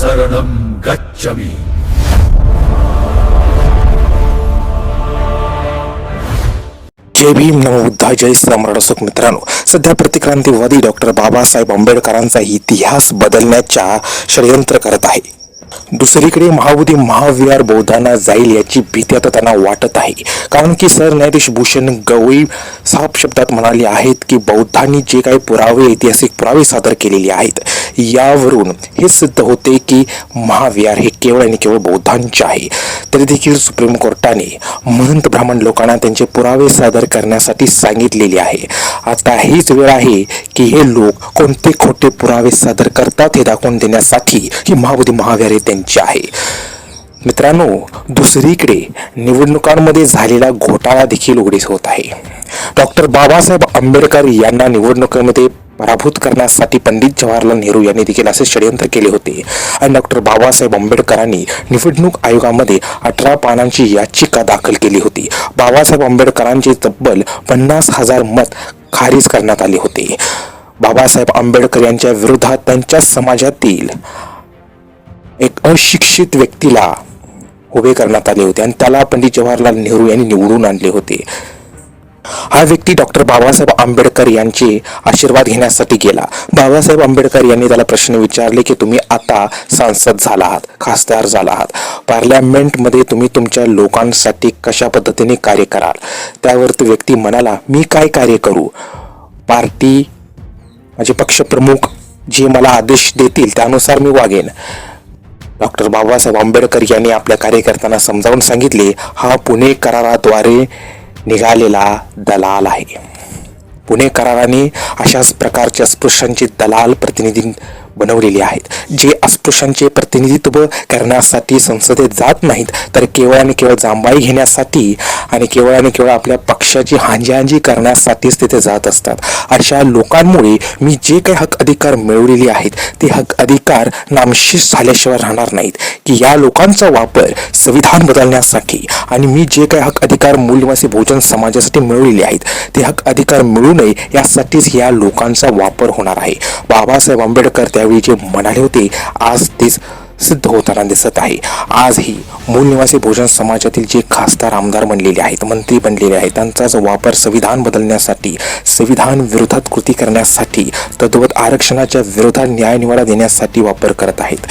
शरणं गच्छमि। जय भीम नमो जय श्रीराम रसक मित्रांनो। सध्या प्रतिक्रांतीवादी डॉक्टर बाबासाहेब आंबेडकरांचा इतिहास बदलण्याच्या षडयंत्र करत आहे. दुसरीकडे महाबोधी महाविहार बौद्धांना जाईल याची भीती आता त्यांना वाटत आहे. कारण की सरन्यायाधीश भूषण गवई साफ शब्दात म्हणाले आहेत की बौद्धांनी जे काही पुरावे ऐतिहासिक पुरावे सादर केलेले आहेत यावरून हे सिद्ध होते की महाविहार हे केवळ आणि केवळ बौद्धांचे आहे. तरी देखील सुप्रीम कोर्टाने महंत ब्राह्मण लोकांना त्यांचे पुरावे सादर करण्यासाठी सांगितलेले आहे. आता हीच वेळ आहे की हे लोक कोणते खोटे पुरावे सादर करतात हे दाखवून देण्यासाठी ही महाबोधी महाविहार हे त्यांचे आहे. मित्रांनो दुसरीकडे निवडणुकांमध्ये झालेला घोटाळा देखील उघडीस होत आहे. डॉक्टर बाबासाहेब आंबेडकर यांना निवडणुकीमध्ये पराभूत करण्यासाठी पंडित जवाहरलाल नेहरू यांनी देखील असे षडयंत्र केले होते. आणि डॉक्टर बाबासाहेब आंबेडकरांनी निवडणूक आयोगामध्ये अठरा पानांची याचिका दाखल केली होती. बाबासाहेब आंबेडकरांचे तब्बल पन्नास हजार मत खारिज करण्यात आले होते. बाबासाहेब आंबेडकर यांच्या विरोधात त्यांच्या समाजातील एक अशिक्षित व्यक्तीला उभे करण्यात आले होते आणि त्याला पंडित जवाहरलाल नेहरू यांनी निवडून आणले होते. हा व्यक्ती डॉक्टर बाबासाहेब आंबेडकर यांचे आशीर्वाद घेण्यासाठी गेला. बाबासाहेब आंबेडकर यांनी त्याला प्रश्न विचारले की तुम्ही आता सांसद झाला आहात खासदार झाला आहात. पार्लमेंटमध्ये तुम्ही तुमच्या लोकांसाठी कशा पद्धतीने कार्य कराल? त्यावर तो व्यक्ती म्हणाला मी काय कार्य करू? पार्टी माझे पक्षप्रमुख जे मला आदेश देतील त्यानुसार मी वागेन. डॉक्टर बाबासाहेब आंबेडकर यांनी आपल्या कार्यकर्त्यांना समजावून सांगितले हा पुणे कराराद्वारे निघालेला दलाल आहे. पुणे कराराने अशाच प्रकारचे अस्पृश्यांचे दलाल प्रतिनिधी बनवलेले आहेत. जे अस्पृश्यांचे प्रतिनिधित्व करण्यासाठी संसदेत जात नाहीत तर केवळ आणि केवळ जांभाई घेण्यासाठी आणि केवळ आणि केवळ आपल्या पक्षाची हांजी करण्यासाठीच तिथे जात असतात. अशा लोकांमुळे मी जे काही हक अधिकार मिळवलेले आहेत ते हक अधिकार नामशेष झाल्याशिवाय राहणार नाहीत. की या लोकांचा वापर संविधान बदलण्यासाठी आणि मी जे काही हक अधिकार मूलवासी बहुजन समाजासाठी मिळवलेले आहेत ते हक अधिकार मिळू नये यासाठीच या लोकांचा वापर होणार आहे. बाबासाहेब आंबेडकर त्यावेळी जे म्हणाले होते आज तेच सिद्ध होताना दिसत आहे. आजही मूल निवासी बहुजन समाजातील जे खासदार आमदार बनलेले आहेत मंत्री बनलेले आहेत त्यांचाच वापर संविधान बदलण्यासाठी संविधान विरोधात कृती करण्यासाठी तद्वत आरक्षणाच्या विरोधात न्यायनिवाडा देण्यासाठी वापर करत आहेत.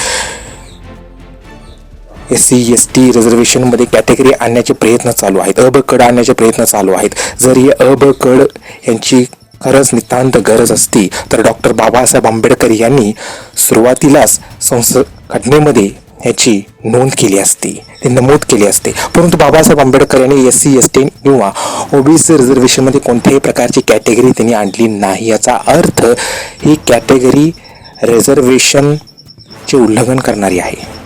एस सी एस टी रिझर्वेशनमध्ये कॅटेगरी आणण्याचे प्रयत्न चालू आहेत. अ ब कड आणण्याचे प्रयत्न चालू आहेत. जर अब अ ब कड यांची खरंच नितांत गरज असती तर डॉक्टर बाबासाहेब आंबेडकर यांनी सुरुवातीलाच संसद घटनेमध्ये याची नोंद केली असती ते नमूद केली असते. परंतु बाबासाहेब आंबेडकर यांनी एस सी एस टी किंवा ओबीसी रिझर्वेशनमध्ये कोणत्याही प्रकारची कॅटेगरी त्यांनी आणली नाही. याचा अर्थ ही कॅटेगरी रिझर्वेशनचे उल्लंघन करणारी आहे.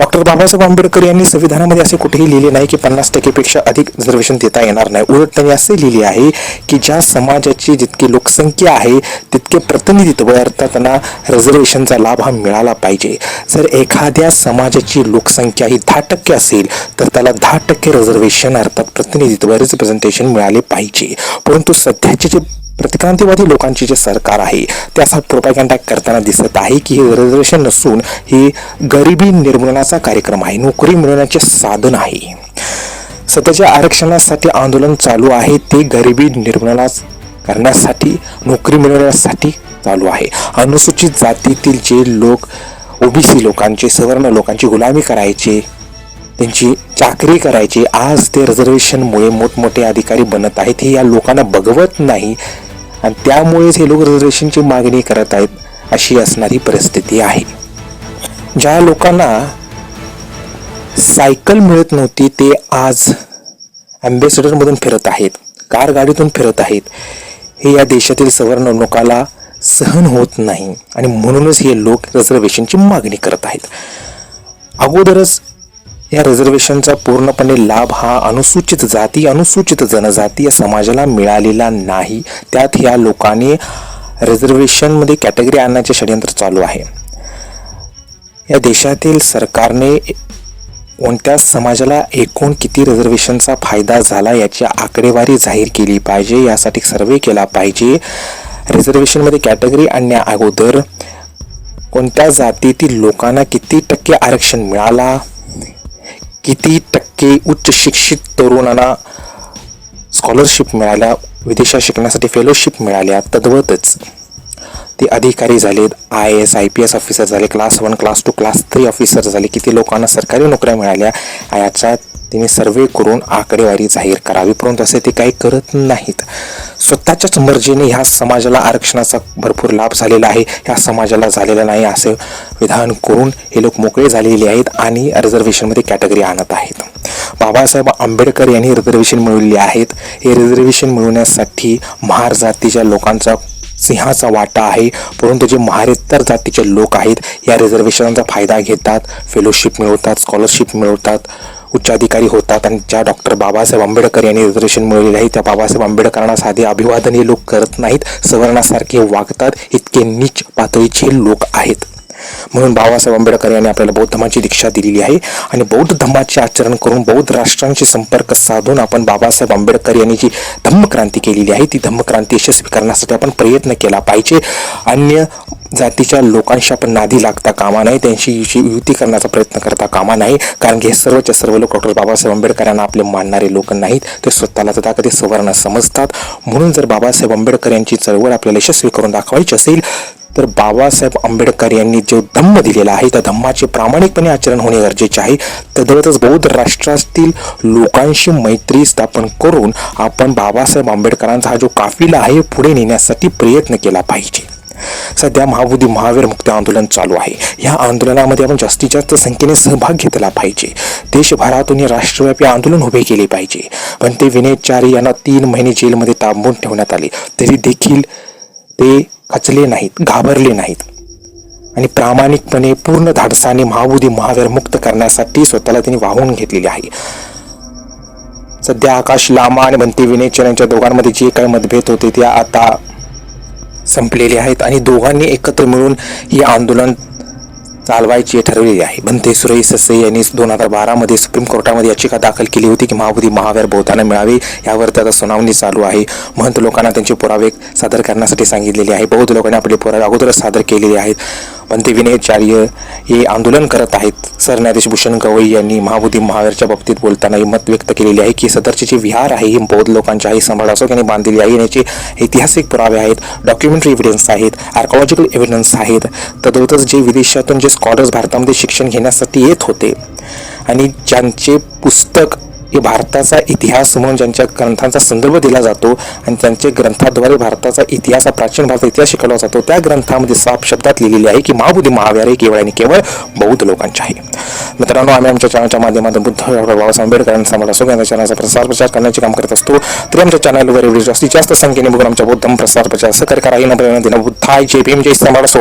डॉक्टर बाबासाहेब आंबेडकर यांनी संविधानामध्ये असे कुठेही लिहिले नाही की पन्नास टक्केपेक्षा अधिक रिझर्वेशन देता येणार नाही. उलट त्यांनी असे लिहिले आहे की ज्या समाजाची जितकी लोकसंख्या आहे तितके प्रतिनिधित्व अर्थात त्यांना रिझर्वेशनचा लाभ हा मिळाला पाहिजे. जर एखाद्या समाजाची लोकसंख्या ही दहा टक्के असेल तर त्याला दहा टक्के रिझर्वेशन अर्थात प्रतिनिधित्व रिप्रेझेंटेशन मिळाले पाहिजे. परंतु सध्याचे जे प्रतिक्रांतीवादी लोकांची जे सरकार आहे त्याचा असा करताना दिसत आहे की हे रिझर्वेशन नसून हे गरिबी निर्मूलनाचा कार्यक्रम आहे नोकरी मिळवण्याचे साधन आहे. सध्याच्या आरक्षणासाठी आंदोलन चालू आहे ते गरिबी निर्मूलना करण्यासाठी नोकरी मिळवण्यासाठी चालू आहे. अनुसूचित जातीतील जे लोक ओबीसी लोकांचे सवर्ण लोकांची गुलामी करायचे त्यांची चाकरी करायची आज ते रिझर्वेशनमुळे मोठमोठे अधिकारी बनत आहेत हे या लोकांना बघवत नाही आणि त्यामुळेच हे लोक रिझर्वेशनची मागणी करत आहेत अशी असणारी परिस्थिती आहे. ज्या लोकांना सायकल मिळत नव्हती ते आज ॲम्बेसेडरमधून फिरत आहेत कार गाडीतून फिरत आहेत. हे या देशातील सवर्ण लोकाला सहन होत नाही. आणि म्हणूनच हे लोक रिझर्वेशनची मागणी करत आहेत. अगोदरच या रिझर्वेशनचा पूर्णपणे लाभ हा अनुसूचित जाती अनुसूचित जनजाती या समाजाला मिळालेला नाही. त्यात या लोकांनी रिझर्वेशनमध्ये कॅटेगरी आणण्याचे षडयंत्र चालू आहे. या देशातील सरकारने कोणत्या समाजाला एकूण किती रिझर्वेशनचा फायदा झाला याची आकडेवारी जाहीर केली पाहिजे यासाठी सर्वे केला पाहिजे. रिझर्वेशनमध्ये कॅटेगरी आणण्या अगोदर कोणत्या जातीतील लोकांना किती टक्के आरक्षण मिळाला? किती टक्के उच्च शिक्षित तरुणांना स्कॉलरशिप मिळाल्या विदेशात शिकण्यासाठी फेलोशिप मिळाल्या तद्वतच. ते अधिकारी झालेत I S I P S officer झाले class one class two class three officer झाले. किती लोकांना सरकारी नोकऱ्या मिळाल्या? याचा तिने सर्वे करून आकडेवारी जाहीर करावी. परंतु असे ते काही करत नाहीत. स्वतःच्याच मर्जीने ह्या समाजाला आरक्षणाचा भरपूर लाभ झालेला आहे. ह्या समाजाला झालेला नाही असे विधान करून हे लोक मोकळे झालेले आहेत आणि रिझर्वेशनमध्ये कॅटेगरी आणत आहेत. बाबासाहेब आंबेडकर यांनी रिझर्वेशन मिळवले आहेत. हे रिझर्वेशन मिळवण्यासाठी महार जातीच्या लोकांचा सिंहाचा वाटा आहे. परंतु जे महारेत्तर जातीचे लोक आहेत या रिझर्वेशनचा फायदा घेतात फेलोशिप मिळवतात स्कॉलरशिप मिळवतात उच्चाधिकारी होतात आणि ज्या डॉक्टर बाबासाहेब आंबेडकर यांनी रिझर्वेशन मिळवलेले आहे त्या बाबासाहेब आंबेडकरांना साधे अभिवादन हे लोक करत नाहीत. सवर्णासारखे वागतात इतके नीच पातळीचे लोक आहेत. म्हणून बाबासाहेब आंबेडकर यांनी आपल्याला बौद्ध धर्माची दीक्षा दिलेली आहे. आणि बौद्ध धर्माचे आचरण करून बौद्ध राष्ट्रांशी संपर्क साधून आपण बाबासाहेब आंबेडकर यांनी जी धम्मक्रांती केलेली आहे ती धम्मक्रांती यशस्वी करण्यासाठी आपण प्रयत्न केला पाहिजे. अन्य जातीच्या लोकांशी आपण नादी लागता कामा नाही त्यांची युती करण्याचा प्रयत्न करता कामा नाही कारण की हे सर्वच्या सर्व लोक डॉक्टर बाबासाहेब आंबेडकर यांना आपले मानणारे लोक नाहीत. ते स्वतःला तर कधी सवर्ण समजतात. म्हणून जर बाबासाहेब आंबेडकर यांची चळवळ आपल्याला यशस्वी करून दाखवायची असेल तर बाबासाहेब आंबेडकर यांनी जो धम्म दिलेला आहे त्या धम्माचे प्रामाणिकपणे आचरण होणे गरजेचे आहे. तद्वतच बौद्ध राष्ट्रातील लोकांशी मैत्री स्थापन करून आपण बाबासाहेब आंबेडकरांचा हा जो काफिला आहे पुढे नेण्यासाठी प्रयत्न केला पाहिजे. सध्या महाबुद्धी महावीर मुक्ती आंदोलन चालू आहे. या आंदोलनामध्ये आपण जास्तीत जास्त संख्येने सहभाग घेतला पाहिजे. देशभरातून राष्ट्रव्यापी आंदोलन उभे केले पाहिजे. पण ते विनयचारी यांना तीन महिने जेलमध्ये तांबून ठेवण्यात आले. तरी देखील ते खचले नाहीत घाबरले नाहीत. आणि प्रामाणिकपणे पूर्ण धाडसाने महाबुधी महावीर मुक्त करण्यासाठी स्वतःला त्यांनी वाहून घेतलेले आहे. सध्या आकाश लामा आणि बंती विनेचर यांच्या दोघांमध्ये जे काही मतभेद होते ते आता संपलेले आहेत. आणि दोघांनी एकत्र मिळून हे आंदोलन चालवायची ठरवलेली आहे. बनते सुरेश ससे यांनी दोन हजार बारामध्ये सुप्रीम कोर्टामध्ये याचिका दाखल केली होती की महाबोधी महावीर बौद्धांना मिळावे यावर त्याचा सुनावणी चालू आहे. महंत लोकांना त्यांचे पुरावे सादर करण्यासाठी सांगितलेले आहे. बौद्ध लोकांनी आपले पुरावे अगोदरच सादर केलेले आहेत. पण ते विनयचार्य हे आंदोलन करत आहेत. सरन्यायाधीश भूषण गवई यांनी महाबोधी महावीरच्या बाबतीत बोलताना ही मत व्यक्त केलेली आहे की सदरचे जे विहार आहे हे बौद्ध लोकांच्या आहे संभाळ अशोक यांनी बांधलेली आहे याचे ऐतिहासिक पुरावे आहेत डॉक्युमेंटरी एव्हिडन्स आहेत आर्कॉलॉजिकल एव्हिडन्स आहेत. तदोतच जे विदेशातून जे स्कॉलर्स भारतामध्ये शिक्षण घेण्यासाठी येत होते आणि ज्यांचे पुस्तक भारताचा इतिहास म्हणून ज्यांच्या ग्रंथांचा संदर्भ दिला जातो आणि त्यांच्या ग्रंथाद्वारे भारताचा इतिहास हा प्राचीन भारताचा इतिहास शिकवला जातो त्या ग्रंथामध्ये साफ शब्दात लिहिलेले आहे की महाबुद्धी महावीर हे केवळ आणि केवळ बौद्ध लोकांचे आहे. मित्रांनो आम्ही आमच्या चॅनलच्या माध्यमातून बुद्ध डॉक्टर बाबासाहेब आंबेडकरांचा मला असो यांच्या चॅनलचा प्रसार प्रचार करण्याचे काम करत असतो. तरी आमच्या चॅनलवर एवढी जास्तीत जास्त संख्येने बघून आमच्या बौद्ध प्रसार प्रचार सहकार्य करा. प्रेरणा देणं बुद्धाय. जय भीम जय सम्राट असो